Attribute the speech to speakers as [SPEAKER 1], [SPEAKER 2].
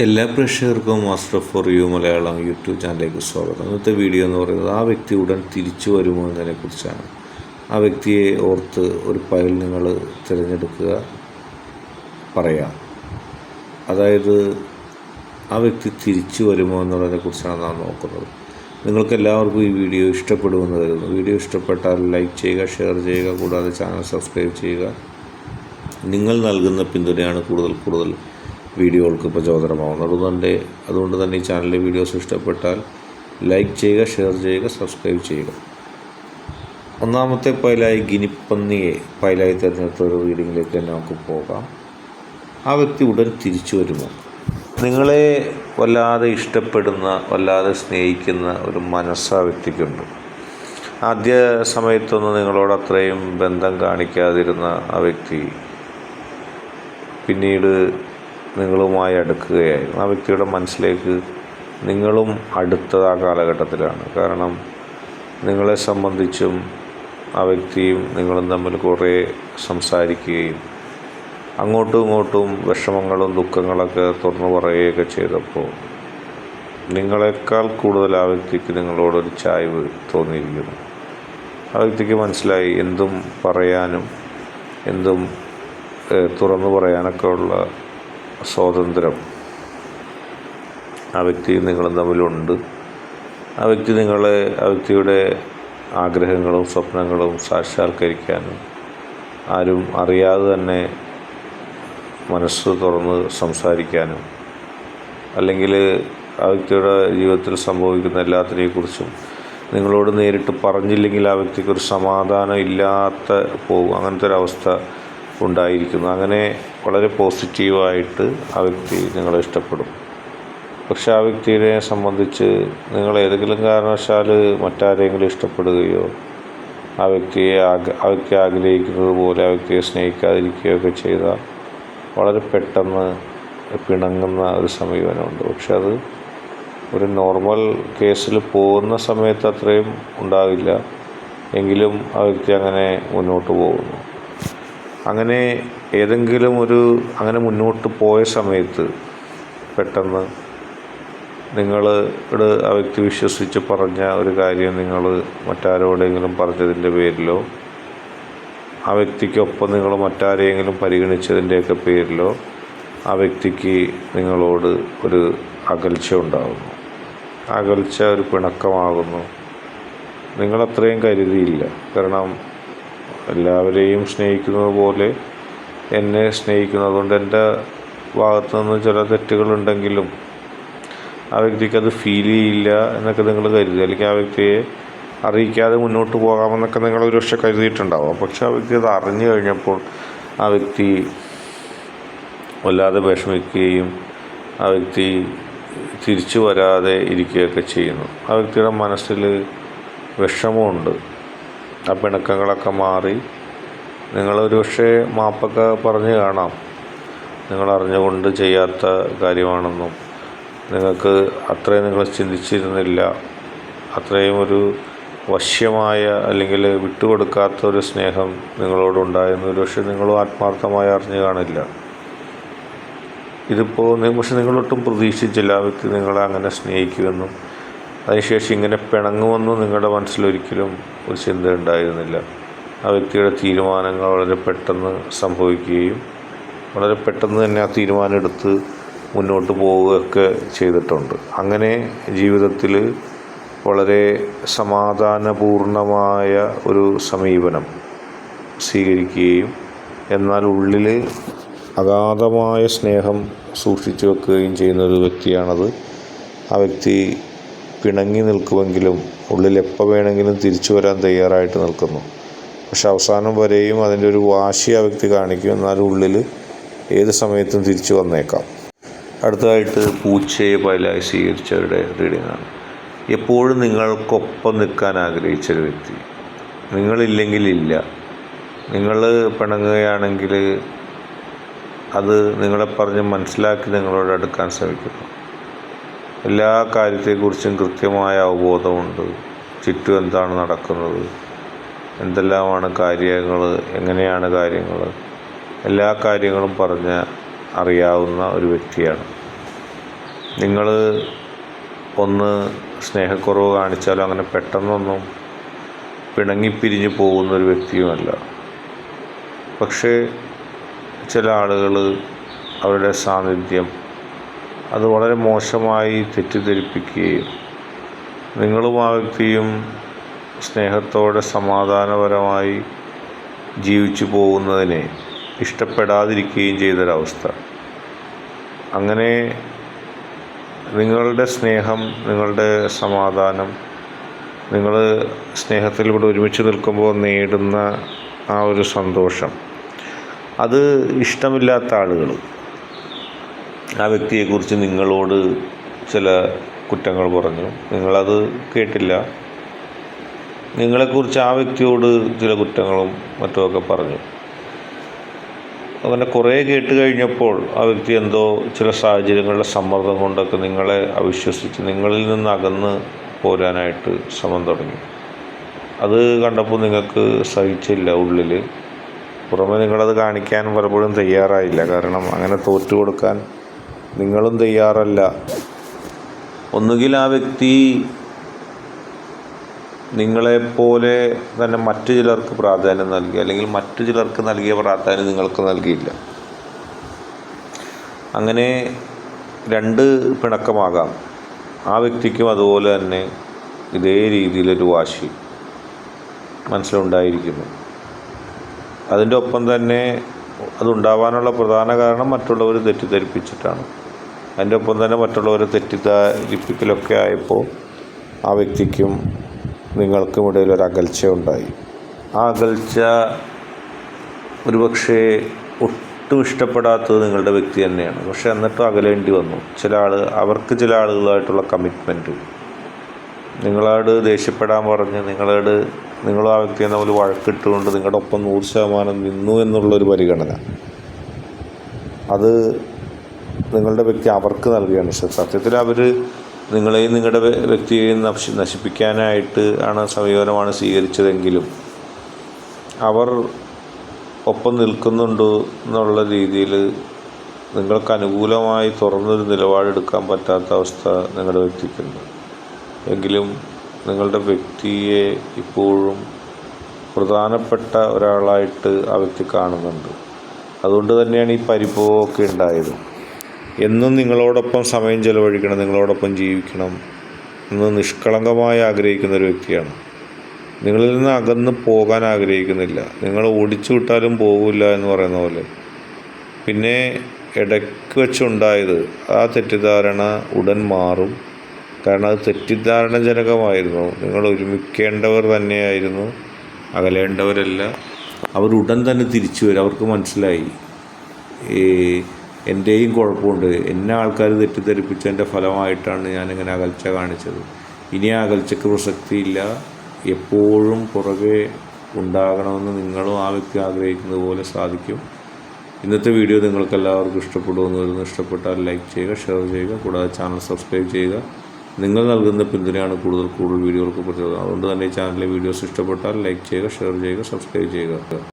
[SPEAKER 1] എല്ലാ പ്രേക്ഷകർക്കും master for you Malayalam YouTube ചാനലിലേക്ക് സ്വാഗതം. ഇന്നത്തെ വീഡിയോ എന്ന് പറയുന്നത് ആ വ്യക്തി ഉടൻ തിരിച്ചു വരുമോ എന്നതിനെക്കുറിച്ചാണ് ആ വ്യക്തിയെ ഓർത്ത് ഒരു ഫയൽ നിങ്ങൾ തിരഞ്ഞെടുക്കുക പറയാം. അതായത് ആ വ്യക്തി തിരിച്ചു വരുമോ എന്നുള്ളതിനെക്കുറിച്ചാണ് നാം നോക്കുന്നത്. നിങ്ങൾക്കെല്ലാവർക്കും ഈ വീഡിയോ ഇഷ്ടപ്പെടുമെന്ന് കരുതുന്നു. വീഡിയോ ഇഷ്ടപ്പെട്ടാൽ ലൈക്ക് ചെയ്യുക ഷെയർ ചെയ്യുക കൂടാതെ ചാനൽ സബ്സ്ക്രൈബ് ചെയ്യുക. നിങ്ങൾ നൽകുന്ന പിന്തുണയാണ് കൂടുതൽ കൂടുതൽ വീഡിയോകൾക്ക് പ്രചോദനമാവുന്നത് അതുകൊണ്ട് അതുകൊണ്ട് തന്നെ ഈ ചാനലിലെ വീഡിയോസ് ഇഷ്ടപ്പെട്ടാൽ ലൈക്ക് ചെയ്യുക ഷെയർ ചെയ്യുക സബ്സ്ക്രൈബ് ചെയ്യുക. ഒന്നാമത്തെ പൈലായി ഗിനിപ്പന്നിയെ പൈലായി തിരഞ്ഞെടുത്ത ഒരു റീഡിങ്ങിലേക്ക് തന്നെ നമുക്ക് പോകാം. ആ വ്യക്തി ഉടൻ തിരിച്ചു വരുമോ? നിങ്ങളെ വല്ലാതെ ഇഷ്ടപ്പെടുന്ന വല്ലാതെ സ്നേഹിക്കുന്ന ഒരു മനസ്സ് വ്യക്തിക്കുണ്ട്. ആദ്യ സമയത്തൊന്നും നിങ്ങളോട് അത്രയും ബന്ധം കാണിക്കാതിരുന്ന ആ വ്യക്തി പിന്നീട് നിങ്ങളുമായി അടുക്കുകയായിരുന്നു. ആ വ്യക്തിയുടെ മനസ്സിലേക്ക് നിങ്ങളും അടുത്ത ആ കാലഘട്ടത്തിലാണ്. കാരണം നിങ്ങളെ സംബന്ധിച്ചും ആ വ്യക്തിയും നിങ്ങളും തമ്മിൽ കുറേ സംസാരിക്കുകയും അങ്ങോട്ടും ഇങ്ങോട്ടും വിഷമങ്ങളും ദുഃഖങ്ങളൊക്കെ തുറന്നു പറയുകയൊക്കെ ചെയ്തപ്പോൾ നിങ്ങളെക്കാൾ കൂടുതൽ ആ വ്യക്തിക്ക് നിങ്ങളോടൊരു ചായ്വ് തോന്നിയിരിക്കുന്നു. ആ വ്യക്തിക്ക് മനസ്സിലായി എന്തും പറയാനും എന്തും തുറന്നു പറയാനൊക്കെ ഉള്ള സ്വാതന്ത്ര്യം ആ വ്യക്തിയും നിങ്ങളും തമ്മിലുണ്ട്. ആ വ്യക്തി നിങ്ങളെ ആ വ്യക്തിയുടെ ആഗ്രഹങ്ങളും സ്വപ്നങ്ങളും സാക്ഷാത്കരിക്കാനും ആരും അറിയാതെ തന്നെ മനസ്സ് തുറന്ന് സംസാരിക്കാനും അല്ലെങ്കിൽ ആ വ്യക്തിയുടെ ജീവിതത്തിൽ സംഭവിക്കുന്ന എല്ലാത്തിനെക്കുറിച്ചും നിങ്ങളോട് നേരിട്ട് പറഞ്ഞില്ലെങ്കിൽ ആ വ്യക്തിക്ക് ഒരു സമാധാനം ഇല്ലാത്ത പോകും അങ്ങനത്തെ ഒരവസ്ഥ ഉണ്ടായിരിക്കുന്നു. അങ്ങനെ വളരെ പോസിറ്റീവായിട്ട് ആ വ്യക്തി നിങ്ങളെ ഇഷ്ടപ്പെടും. പക്ഷെ ആ വ്യക്തിയെ സംബന്ധിച്ച് നിങ്ങൾ ഏതെങ്കിലും കാരണവശാൽ മറ്റാരെങ്കിലും ഇഷ്ടപ്പെടുകയോ ആ വ്യക്തിയെ ആഗ്ര ആ വ്യക്തി ആഗ്രഹിക്കുന്നത് പോലെ ആ വ്യക്തിയെ സ്നേഹിക്കാതിരിക്കുകയോ ഒക്കെ ചെയ്താൽ വളരെ പെട്ടെന്ന് പിണങ്ങുന്ന ഒരു സമീപനമുണ്ട്. പക്ഷെ അത് ഒരു നോർമൽ കേസിൽ പോകുന്ന സമയത്ത് അത്രയും ഉണ്ടാവില്ല. എങ്കിലും ആ വ്യക്തി അങ്ങനെ മുന്നോട്ട് പോകുന്നു. അങ്ങനെ ഏതെങ്കിലും ഒരു അങ്ങനെ മുന്നോട്ട് പോയ സമയത്ത് പെട്ടെന്ന് നിങ്ങൾ ആ വ്യക്തി വിശ്വസിച്ച് പറഞ്ഞ ഒരു കാര്യം നിങ്ങൾ മറ്റാരോടെങ്കിലും പറഞ്ഞതിന്റെ പേരിലോ ആ വ്യക്തിക്കൊപ്പം നിങ്ങൾ മറ്റാരെയെങ്കിലും പരിഗണിച്ചതിന്റെയൊക്കെ പേരിലോ ആ വ്യക്തിക്ക് നിങ്ങളോട് ഒരു അകൽച്ച ഉണ്ടാകുന്നു അകൽച്ച ഒരു പിണക്കമാകുന്നു. നിങ്ങളത്രയും കരുതിയില്ല. കാരണം എല്ലാവരെയും സ്നേഹിക്കുന്നത് പോലെ എന്നെ സ്നേഹിക്കുന്നതുകൊണ്ട് എന്റെ ഭാഗത്തു നിന്ന് ചില തെറ്റുകളുണ്ടെങ്കിലും ആ വ്യക്തിക്ക് അത് ഫീൽ ചെയ്യില്ല എന്നൊക്കെ നിങ്ങൾ കരുതി അല്ലെങ്കിൽ ആ വ്യക്തിയെ അറിയിക്കാതെ മുന്നോട്ട് പോകാമെന്നൊക്കെ നിങ്ങൾ ഒരു പക്ഷെ കരുതിയിട്ടുണ്ടാവും പക്ഷെ ആ വ്യക്തി അത് അറിഞ്ഞു കഴിഞ്ഞപ്പോൾ ആ വ്യക്തി വല്ലാതെ വിഷമിക്കുകയും ആ വ്യക്തി തിരിച്ചു വരാതെ ഇരിക്കുകയൊക്കെ ചെയ്യുന്നു. ആ വ്യക്തിയുടെ മനസ്സിൽ വിഷമമുണ്ട്. ആ പിണക്കങ്ങളൊക്കെ മാറി. നിങ്ങളൊരു പക്ഷേ മാപ്പൊക്കെ പറഞ്ഞ് കാണാം. നിങ്ങൾ അറിഞ്ഞുകൊണ്ട് ചെയ്യാത്ത കാര്യമാണെന്നും നിങ്ങൾക്ക് അത്രയും നിങ്ങൾ ചിന്തിച്ചിരുന്നില്ല. അത്രയും ഒരു വശ്യമായ അല്ലെങ്കിൽ വിട്ടുകൊടുക്കാത്ത ഒരു സ്നേഹം നിങ്ങളോടുണ്ടായിരുന്നു ഒരു പക്ഷേ നിങ്ങൾ ആത്മാർത്ഥമായി അറിഞ്ഞു കാണില്ല. ഇതിപ്പോൾ പക്ഷെ നിങ്ങളൊട്ടും പ്രതീക്ഷിച്ചില്ല ആ വ്യക്തി നിങ്ങളെ അങ്ങനെ സ്നേഹിക്കുമെന്നും. അതിനുശേഷം ഇങ്ങനെ പിണങ്ങുമെന്നും നിങ്ങളുടെ മനസ്സിലൊരിക്കലും ഒരു ചിന്ത ഉണ്ടായിരുന്നില്ല. ആ വ്യക്തിയുടെ തീരുമാനങ്ങൾ വളരെ പെട്ടെന്ന് സംഭവിക്കുകയും വളരെ പെട്ടെന്ന് തന്നെ ആ തീരുമാനം എടുത്ത് മുന്നോട്ട് പോവുകയൊക്കെ ചെയ്തിട്ടുണ്ട്. അങ്ങനെ ജീവിതത്തിൽ വളരെ സമാധാനപൂർണമായ ഒരു സമീപനം സ്വീകരിക്കുകയും എന്നാൽ ഉള്ളിൽ അഗാധമായ സ്നേഹം സൂക്ഷിച്ചു വെക്കുകയും ചെയ്യുന്ന ഒരു വ്യക്തിയാണത്. ആ വ്യക്തി പിണങ്ങി നിൽക്കുമെങ്കിലും ഉള്ളിൽ എപ്പോൾ വേണമെങ്കിലും തിരിച്ചു വരാൻ തയ്യാറായിട്ട് നിൽക്കുന്നു. പക്ഷെ അവസാനം വരെയും അതിന്റെ ഒരു വാശി ആ വ്യക്തി കാണിക്കും. എന്നാലും ഉള്ളിൽ ഏത് സമയത്തും തിരിച്ചു വന്നേക്കാം. അടുത്തതായിട്ട് പൂച്ചയെ പൈലായി സ്വീകരിച്ചവരുടെ റീഡിങ്ങാണ്. എപ്പോഴും നിങ്ങൾക്കൊപ്പം നിൽക്കാൻ ആഗ്രഹിച്ചൊരു വ്യക്തി. നിങ്ങളില്ലെങ്കിൽ ഇല്ല. നിങ്ങൾ പിണങ്ങുകയാണെങ്കിൽ അത് നിങ്ങളെ പറഞ്ഞ് മനസ്സിലാക്കി നിങ്ങളോട് അടുക്കാൻ ശ്രമിക്കുന്നു. എല്ലാ കാര്യത്തെക്കുറിച്ചും കൃത്യമായ അവബോധമുണ്ട്. ചുറ്റും എന്താണ് നടക്കുന്നത്? എന്തെല്ലാമാണ് കാര്യങ്ങൾ? എങ്ങനെയാണ് കാര്യങ്ങൾ? എല്ലാ കാര്യങ്ങളും പറഞ്ഞ് അറിയാവുന്ന ഒരു വ്യക്തിയാണ്. നിങ്ങൾ ഒന്ന് സ്നേഹക്കുറവ് കാണിച്ചാലും? അങ്ങനെ പെട്ടെന്നൊന്നും പിണങ്ങിപ്പിരിഞ്ഞ് പോകുന്ന ഒരു വ്യക്തിയുമല്ല. പക്ഷേ ചില ആളുകൾ അവരുടെ സാന്നിധ്യം അത് വളരെ മോശമായി തെറ്റിദ്ധരിപ്പിക്കുകയും നിങ്ങളും ആ വ്യക്തിയും സ്നേഹത്തോടെ സമാധാനപരമായി ജീവിച്ചു പോകുന്നതിനെ ഇഷ്ടപ്പെടാതിരിക്കുകയും ചെയ്തൊരവസ്ഥ. അങ്ങനെ നിങ്ങളുടെ സ്നേഹം നിങ്ങളുടെ സമാധാനം നിങ്ങൾ സ്നേഹത്തിലൂടെ ഒരുമിച്ച് നിൽക്കുമ്പോൾ നേടുന്ന ആ ഒരു സന്തോഷം. അത് ഇഷ്ടമില്ലാത്ത ആളുകൾ ആ വ്യക്തിയെക്കുറിച്ച് നിങ്ങളോട് ചില കുറ്റങ്ങൾ പറഞ്ഞു. നിങ്ങളത് കേട്ടില്ല. നിങ്ങളെക്കുറിച്ച് ആ വ്യക്തിയോട് ചില കുറ്റങ്ങളും മറ്റുമൊക്കെ പറഞ്ഞു. അങ്ങനെ കുറേ കേട്ട് കഴിഞ്ഞപ്പോൾ ആ വ്യക്തി എന്തോ ചില സാഹചര്യങ്ങളുടെ സമ്മർദ്ദം കൊണ്ടൊക്കെ നിങ്ങളെ അവിശ്വസിച്ച് നിങ്ങളിൽ നിന്ന് അകന്ന് പോരാനായിട്ട് ശ്രമം തുടങ്ങി. അത് കണ്ടപ്പോൾ നിങ്ങൾക്ക് സഹിച്ചില്ല ഉള്ളിൽ പുറമെ നിങ്ങളത് കാണിക്കാൻ പലപ്പോഴും തയ്യാറായില്ല. കാരണം അങ്ങനെ തോറ്റു കൊടുക്കാൻ നിങ്ങളും തയ്യാറല്ല. ഒന്നുകിൽ ആ വ്യക്തി നിങ്ങളെപ്പോലെ തന്നെ മറ്റു ചിലർക്ക് പ്രാധാന്യം നൽകി അല്ലെങ്കിൽ മറ്റു ചിലർക്ക് നൽകിയ പ്രാധാന്യം നിങ്ങൾക്ക് നൽകിയില്ല. അങ്ങനെ രണ്ട് പിണക്കമാകാം. ആ വ്യക്തിക്കും അതുപോലെ തന്നെ ഇതേ രീതിയിലൊരു വാശി മനസ്സിലുണ്ടായിരിക്കുന്നു. അതിന്റെ ഒപ്പം തന്നെ അതുണ്ടാവാനുള്ള പ്രധാന കാരണം മറ്റുള്ളവർ തെറ്റിദ്ധരിപ്പിച്ചിട്ടാണ്. അതിന്റെ ഒപ്പം തന്നെ മറ്റുള്ളവരെ തെറ്റിദ്ധരിപ്പിക്കലൊക്കെ ആയപ്പോൾ ആ വ്യക്തിക്കും നിങ്ങൾക്കും ഇടയിൽ ഒരു അകൽച്ച ഉണ്ടായി. ആ അകൽച്ച ഒരുപക്ഷെ ഒട്ടും ഇഷ്ടപ്പെടാത്തത് നിങ്ങളുടെ വ്യക്തി തന്നെയാണ്. പക്ഷെ എന്നിട്ടും അകലേണ്ടി വന്നു. ചില ആൾ അവർക്ക് ചില ആളുകളായിട്ടുള്ള കമ്മിറ്റ്മെന്റ് നിങ്ങളോട് ദേഷ്യപ്പെടാൻ പറഞ്ഞ് നിങ്ങളോട് നിങ്ങൾ ആ വ്യക്തിയെ തമ്മിൽ വഴക്കിട്ടുകൊണ്ട് നിങ്ങളുടെ ഒപ്പം നൂറ് ശതമാനം നിന്നു എന്നുള്ളൊരു പരിഗണന. അത് നിങ്ങളുടെ വ്യക്തി അവർക്ക് നൽകുകയാണ് സത്യത്തിൽ അവർ നിങ്ങളെയും നിങ്ങളുടെ വ്യ- വ്യക്തിയെയും നശി നശിപ്പിക്കാനായിട്ട് ആണ് സമീപനമാണ് സ്വീകരിച്ചതെങ്കിലും അവർ ഒപ്പം നിൽക്കുന്നുണ്ട് എന്നുള്ള രീതിയിൽ നിങ്ങൾക്ക് അനുകൂലമായി തുറന്നൊരു നിലപാടെടുക്കാൻ പറ്റാത്ത അവസ്ഥ നിങ്ങളുടെ വ്യക്തിക്കുണ്ട്. എങ്കിലും നിങ്ങളുടെ വ്യക്തിയെ ഇപ്പോഴും പ്രധാനപ്പെട്ട ഒരാളായിട്ട് ആ വ്യക്തി കാണുന്നുണ്ട്. അതുകൊണ്ട് തന്നെയാണ് ഈ പരിഭവമൊക്കെ ഉണ്ടായത്. എന്നും നിങ്ങളോടൊപ്പം സമയം ചെലവഴിക്കണം നിങ്ങളോടൊപ്പം ജീവിക്കണം എന്ന് നിഷ്കളങ്കമായി ആഗ്രഹിക്കുന്ന ഒരു വ്യക്തിയാണ്. നിങ്ങളിൽ നിന്ന് അകന്ന് പോകാൻ ആഗ്രഹിക്കുന്നില്ല. നിങ്ങൾ ഓടിച്ചു വിട്ടാലും പോകില്ല എന്ന് പറയുന്ന പോലെ. പിന്നെ ഇടയ്ക്ക് വെച്ചുണ്ടായത് ആ തെറ്റിദ്ധാരണ ഉടൻ മാറും. കാരണം അത് തെറ്റിദ്ധാരണജനകമായിരുന്നു. നിങ്ങൾ ഒരുമിക്കേണ്ടവർ തന്നെയായിരുന്നു. അകലേണ്ടവരല്ല. അവർ ഉടൻ തന്നെ തിരിച്ചു വരും. അവർക്ക് മനസ്സിലായി. ഈ എന്റെയും കുഴപ്പമുണ്ട്. എന്നെ ആൾക്കാർ തെറ്റിദ്ധരിപ്പിച്ചതിന്റെ ഫലമായിട്ടാണ് ഞാനിങ്ങനെ അകൽച്ച കാണിച്ചത്. ഇനി ആ അകൽച്ചയ്ക്ക് പ്രസക്തിയില്ല. എപ്പോഴും പുറകെ ഉണ്ടാകണമെന്ന് നിങ്ങളും ആ വ്യക്തി ആഗ്രഹിക്കുന്നത് പോലെ സാധിക്കും. ഇന്നത്തെ വീഡിയോ നിങ്ങൾക്ക് എല്ലാവർക്കും ഇഷ്ടപ്പെടുമെന്ന് വരുന്നു ഇഷ്ടപ്പെട്ടാൽ ലൈക്ക് ചെയ്യുക ഷെയർ ചെയ്യുക കൂടാതെ ചാനൽ സബ്സ്ക്രൈബ് ചെയ്യുക. നിങ്ങൾ നൽകുന്ന പിന്തുണയാണ് കൂടുതൽ കൂടുതൽ വീഡിയോകൾക്ക് പ്രചോദനം. അതുകൊണ്ട് തന്നെ ഈ ചാനലിലെ വീഡിയോസ് ഇഷ്ടപ്പെട്ടാൽ ലൈക്ക് ചെയ്യുക ഷെയർ ചെയ്യുക സബ്സ്ക്രൈബ് ചെയ്യുക.